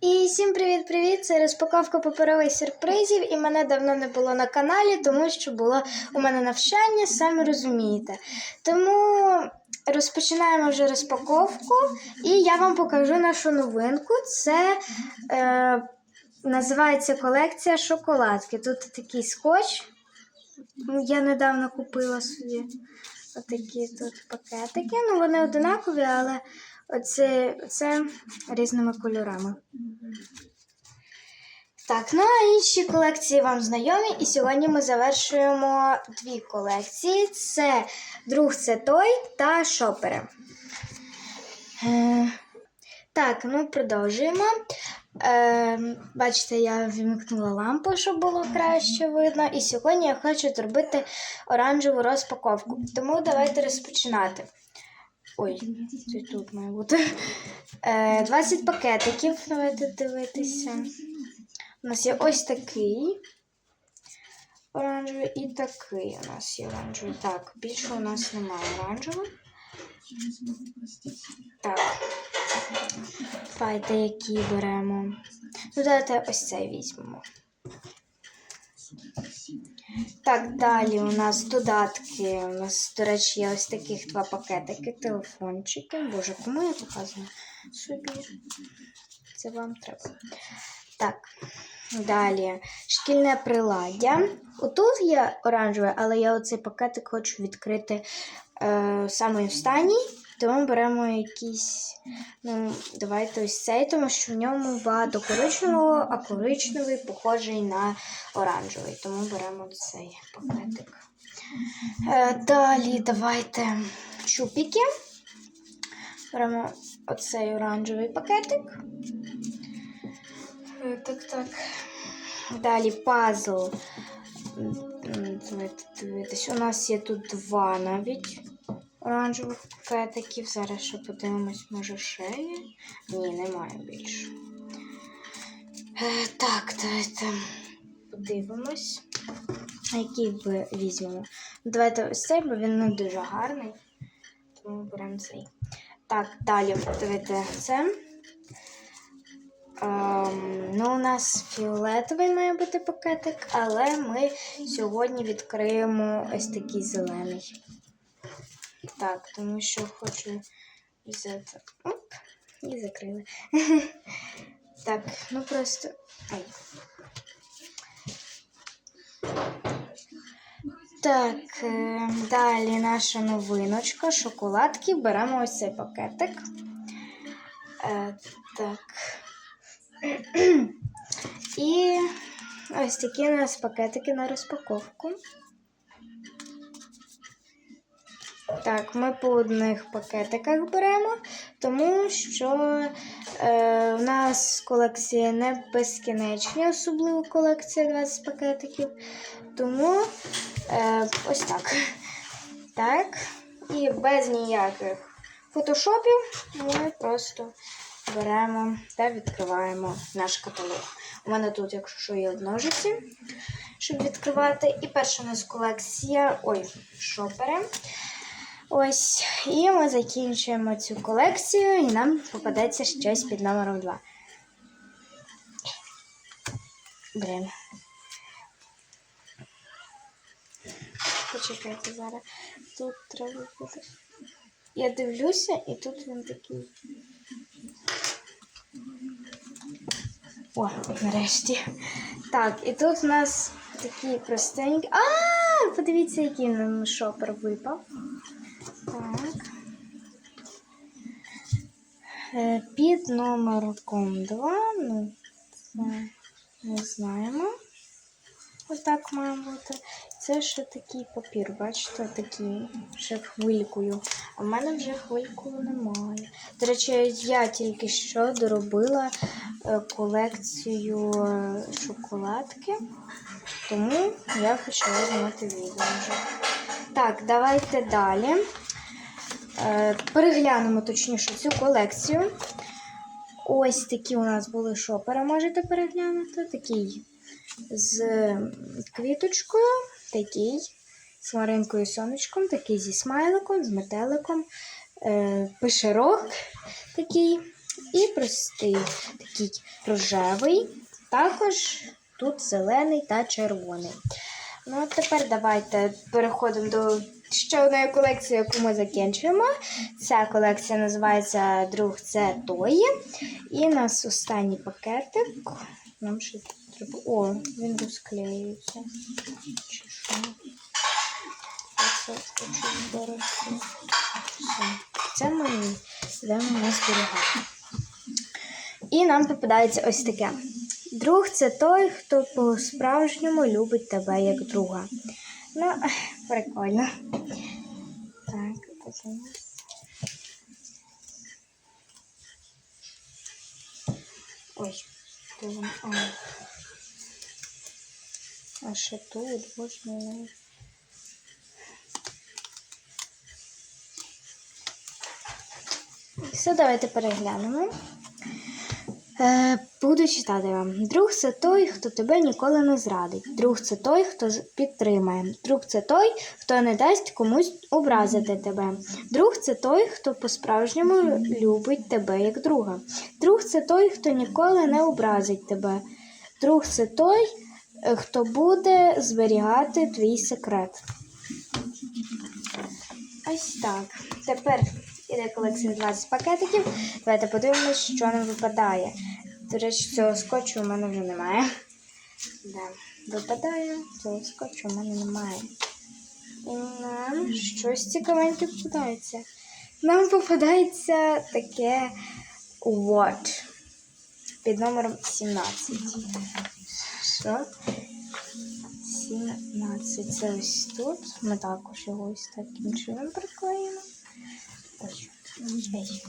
І всім привіт-привіт! Це розпаковка паперових сюрпризів. І мене давно не було на каналі, тому що було у мене навчання, самі розумієте. Тому розпочинаємо вже розпаковку, і я вам покажу нашу новинку. Це е, називається колекція шоколадки. Тут такий скотч. Я недавно купила собі отакі тут пакетики. Ну, вони одинакові, але оце, це різними кольорами. Так, ну а інші колекції вам знайомі. І сьогодні ми завершуємо дві колекції: це друг це той та шопери. Е, так, ну продовжуємо. Е, бачите, я вімкнула лампу, щоб було краще видно. І сьогодні я хочу зробити оранжеву розпаковку. Тому давайте розпочинати. Ой, це тут має бути. Е, 20 пакетиків. Давайте дивитися. У нас є ось такий оранжевий і такий у нас є оранжевий. Так, більше у нас немає оранжевого. Так. Давайте, які беремо. Ну, давайте ось цей візьмемо. Так, далі у нас додатки. У нас, до речі, є ось таких два пакетики, телефончики. Боже, кому я показую? Собі. Це вам треба. Так. Далі шкільне приладдя. Отут є оранжеве, але я оцей пакетик хочу відкрити е, саме останній. Тому беремо якийсь, ну, давайте ось цей, тому що в ньому багато коричневого, а коричневий похожий на оранжевий. Тому беремо цей пакетик. Е, далі давайте чупіки. Беремо оцей оранжевий пакетик. Е, Так, так. Далі пазл. Давайте дивитись. У нас є тут два навіть оранжевих пакетиків. Зараз ще подивимось, може ще. Ні, немає більше. Е, Так, давайте подивимось. Який би візьмемо. Давайте ось цей, бо він не дуже гарний. Тому беремо цей. Так, далі давайте це. Ем, ну, у нас фіолетовий має бути пакетик, але ми сьогодні відкриємо ось такий зелений. Так, тому що хочу взяти. Оп, і закрили. Так, ну просто. Ой. Так, е, далі наша новиночка, шоколадки. Беремо ось цей пакетик. Е, так. І ось такі у нас пакетики на розпаковку. Так, ми по одних пакетиках беремо, тому що е, у нас колекція не безкінечна, особливо колекція 20 пакетиків. Тому е, ось так. Так. І без ніяких фотошопів ми просто беремо та відкриваємо наш каталог. У мене тут, якщо що, є ножиці, щоб відкривати. І перша у нас колекція. Ой, шопери. Ось. І ми закінчуємо цю колекцію, і нам попадеться щось під номером 2. Блін. Почекайте зараз. Тут треба буде. Я дивлюся, і тут він такий. О, нарешті. Так, і тут у нас такі простенькі. А, подивіться, який нам шопер випав. Так. Е, Під номерком 2. Ну, це не знаємо. Ось так має бути. Це ще такий папір, бачите, такий ще хвилькою. А в мене вже хвилькою немає. До речі, я тільки що доробила е, колекцію е, шоколадки, тому я почала знімати відео вже. Так, давайте далі. Е, Переглянемо точніше цю колекцію. Ось такі у нас були шопери, можете переглянути. Такий з квіточкою, такий з Маринкою сонечком, такий зі смайликом, з метеликом, е, пишерок такий і простий такий рожевий. Також тут зелений та червоний. Ну, а тепер давайте переходимо до ще одної колекції, яку ми закінчуємо. Ця колекція називається Друг це той. І у нас останній пакетик. Нам ще треба. О, він розклеюється. Чи що? Це хочу мені. Йдемо на зберігати. І нам попадається ось таке. Друг це той, хто по-справжньому любить тебе як друга. Ну, прикольно. Нас. Ой, то воно? А. а ще тут. Все, давайте переглянемо. Е, буду читати вам. Друг це той, хто тебе ніколи не зрадить. Друг це той, хто підтримає. Друг це той, хто не дасть комусь образити тебе. Друг це той, хто по-справжньому любить тебе як друга. Друг це той, хто ніколи не образить тебе. Друг це той, е, хто буде зберігати твій секрет. Ось так. Тепер іде колекція 20 пакетиків. Давайте подивимось, що нам випадає. До речі, цього скотчу у мене вже немає. Да. Випадає, цього скотчу у мене немає. І нам щось цікавеньке попадається. Нам попадається таке watch під номером 17. Що? 17. Це ось тут. Ми також його ось таким чином приклеїмо. Ось. Ось.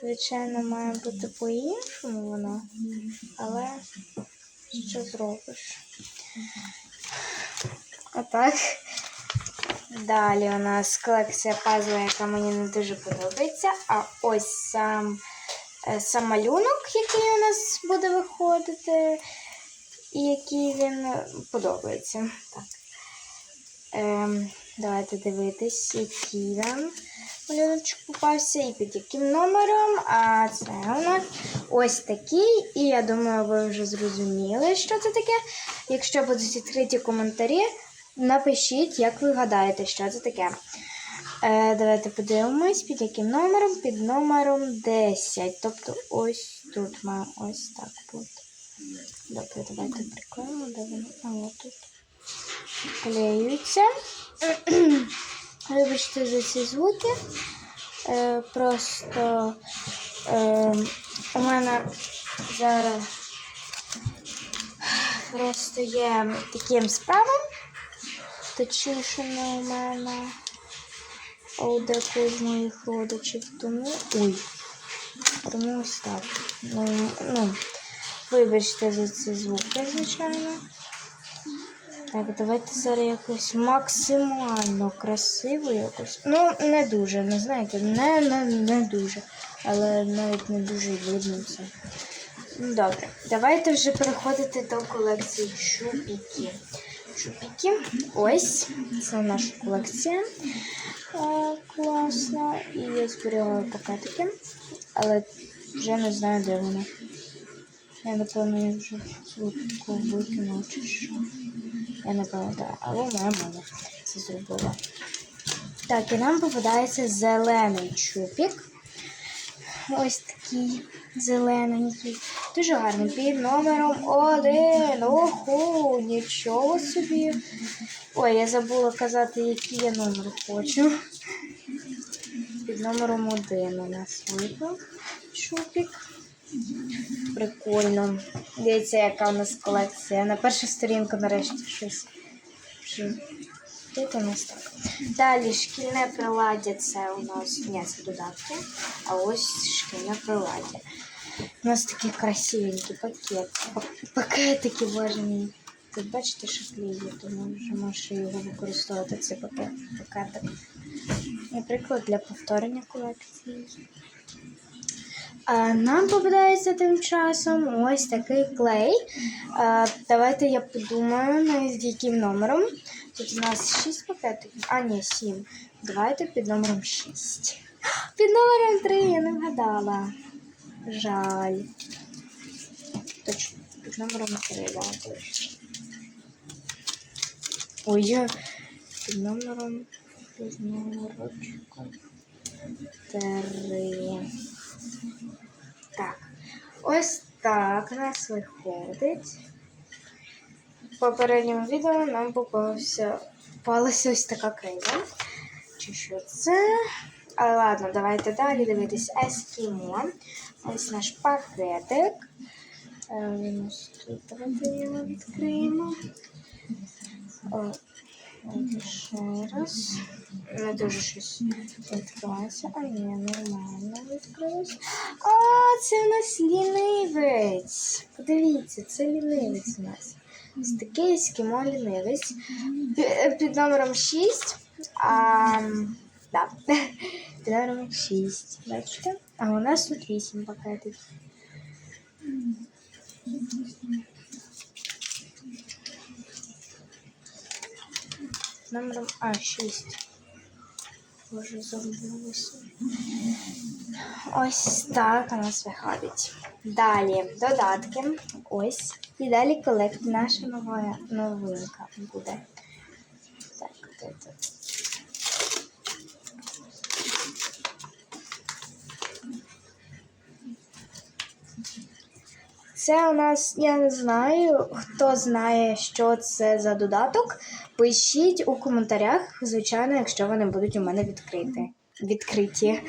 Звичайно, має бути по-іншому воно, але що зробиш? Отак. Далі у нас колекція пазла, яка мені не дуже подобається. А ось сам, е, сам малюнок, який у нас буде виходити, і який він подобається. Так. Ем, давайте дивитись, який нам малюночок попався і під яким номером. А це у нас ось такий. І я думаю, ви вже зрозуміли, що це таке. Якщо будуть відкриті коментарі, напишіть, як ви гадаєте, що це таке. Е, давайте подивимось, під яким номером? Під номером 10. Тобто ось тут має ось так бути. Добре, давайте приклеїмо, де воно. А, тут. Клеюється. Вибачте за ці звуки. Е, просто е, у мене зараз просто є таким справом. Точніше не у мене. У декого з моїх родичів. Тому. Ой. Тому ось так. Ну, ну, вибачте за ці звуки, звичайно. Так, давайте зараз якось максимально красиво якось. Ну, не дуже, не знаєте, не, не, не дуже. Але навіть не дуже видно це. Ну, Добре, давайте вже переходити до колекції чупіків. Чупіки. Ось, це наша колекція. Е, класна. І я зберігаю пакетики, але вже не знаю, де вона. Я напевно її вже викинула чи що. Я не пам'ятаю, але моя мама це зробила. Так, і нам попадається зелений чупік. Ось такий зелененький. Дуже гарний. Під номером один. Оху, нічого собі. Ой, я забула казати, який я номер хочу. Під номером один у нас випав чупік. Прикольно. Дивіться, яка у нас колекція. На першу сторінку нарешті щось. Що? Тут у нас так. Далі шкільне приладдя це у нас ні, це додатки. А ось шкільне приладдя. У нас такі красивенькі пакети. Пакетики, мій. Тут бачите, що клеє, тому вже можеш його використовувати цей пакет, пакетик. Наприклад, для повторення колекції. Нам попадається тим часом ось такий клей. Давайте я подумаю, над яким номером. Тут у нас 6 пакетиків. А, ні, 7. Давайте під номером 6. Під номером 3 я не вгадала. Жаль. Точно, під номером 3, да. Ой, я під номером під номерочком 3. Ось так у нас виходить. В попередньому відео нам попався, попалася ось така криза. Чи що це? Але ладно, давайте далі дивитись Ескімо. Ось наш пакетик. Е, Він ось тут давайте його відкриємо. Ще раз. Не дуже щось відкривається. А ні, нормально відкрилось. А, це у нас лінивець. Подивіться, це лінивець у нас. Ось такий ескімо лінивець. Під номером 6. А, да. Під номером 6. Бачите? А у нас тут 8 пакетів. Номером А6. Боже, забулося. Ось так у нас виходить. Далі додатки. Ось. І далі колект наша нова новинка буде. Так, де це? Це у нас, я не знаю, хто знає, що це за додаток. Пишіть у коментарях, звичайно, якщо вони будуть у мене відкриті. відкриті.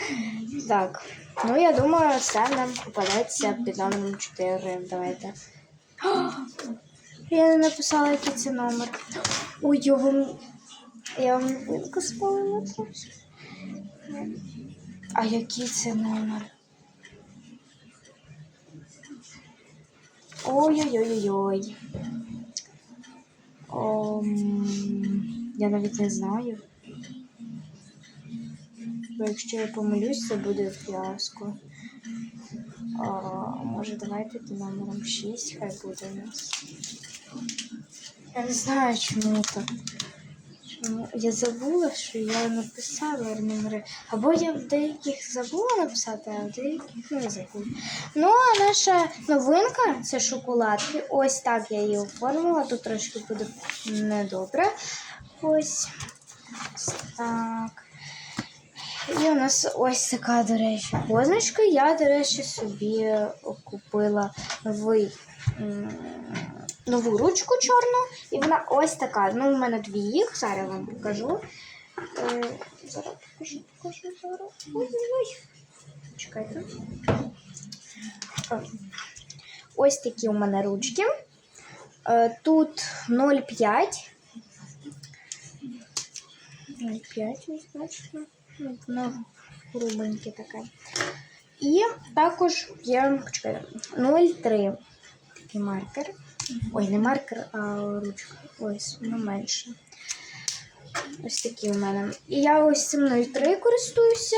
Так. Ну, я думаю, це нам попадеться під номером 4. Давайте. Я не написала, який це номер. Ой, я вам. Я вам спалила. А який це номер? Ой-ой-ой-ой. Ом, Я навіть не знаю. Бо якщо я помилюсь, це буде фіаско. А, може, давайте під номером 6 хай буде у нас. Я не знаю, чому так. Я забула, що я написала номери. Або я в деяких забула написати, а в деяких не забула. Ну, а наша новинка це шоколадки. Ось так я її оформила. Тут трошки буде недобре. Ось. Так. І у нас ось така, до речі, позначка. Я, до речі, собі купила новий, нову ручку чорну. І вона ось така. Ну, у мене дві їх, зараз вам покажу. Е, зараз покажу, покажу, зараз. Ой-ой-ой. Чекайте. Ось такі у мене ручки. Е, Тут 0,5. 0,5, ось бачите. Ну, грубеньке таке. І також є 0,3 такий маркер. Ой, не маркер, а ручка. Ось, воно менше. Ось такі у мене. І я ось цим 0,3 користуюся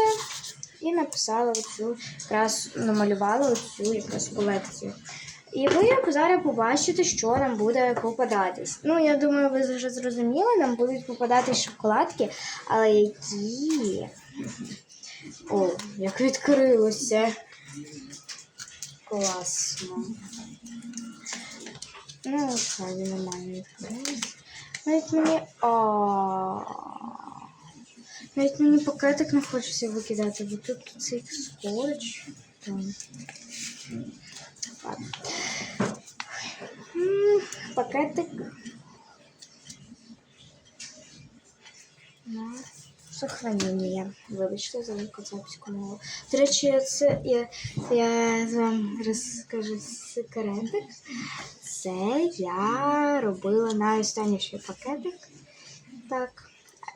і написала оцю, якраз намалювала оцю якраз колекцію. І ви зараз побачите, що нам буде попадатись. Ну, я думаю, ви вже зрозуміли, нам будуть попадатись шоколадки, але які. О, як відкрилося. Класно. Ну, справді нормально відкрилося. Навіть мені. А. Навіть мені пакетик не хочеться викидати, бо тут цей скотч. Там. Ладно. М, Пакетик. На сохранення. Вибачте за кацапську мову. До речі, це я, я вам розкажу секретик. Це я робила найостанніший пакетик. Так.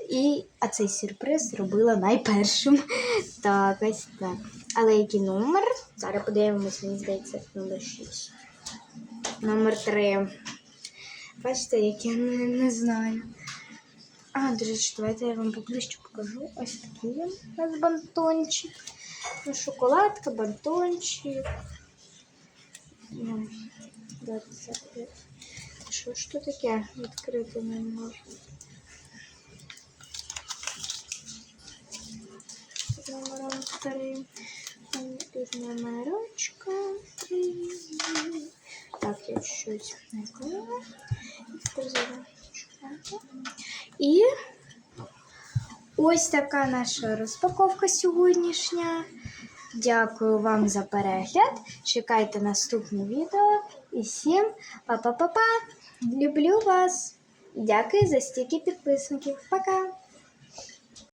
І, а цей сюрприз робила найпершим. Так, ось так. Але який номер? Зараз подивимось, мені здається, номер 6. Номер 3. Бачите, як я не, не знаю. А, до давайте я вам поближче покажу. Ось такий у нас бантончик. Ну, шоколадка, бантончик. 25. Що ж то таке? Відкрити не можна. Номером 3. Тут номерочка Так, я чуть-чуть наклала. І ось така наша розпаковка сьогоднішня. Дякую вам за перегляд. Чекайте наступні відео. І всім па-па-па-па! Люблю вас! Дякую за стільки підписників. Пока!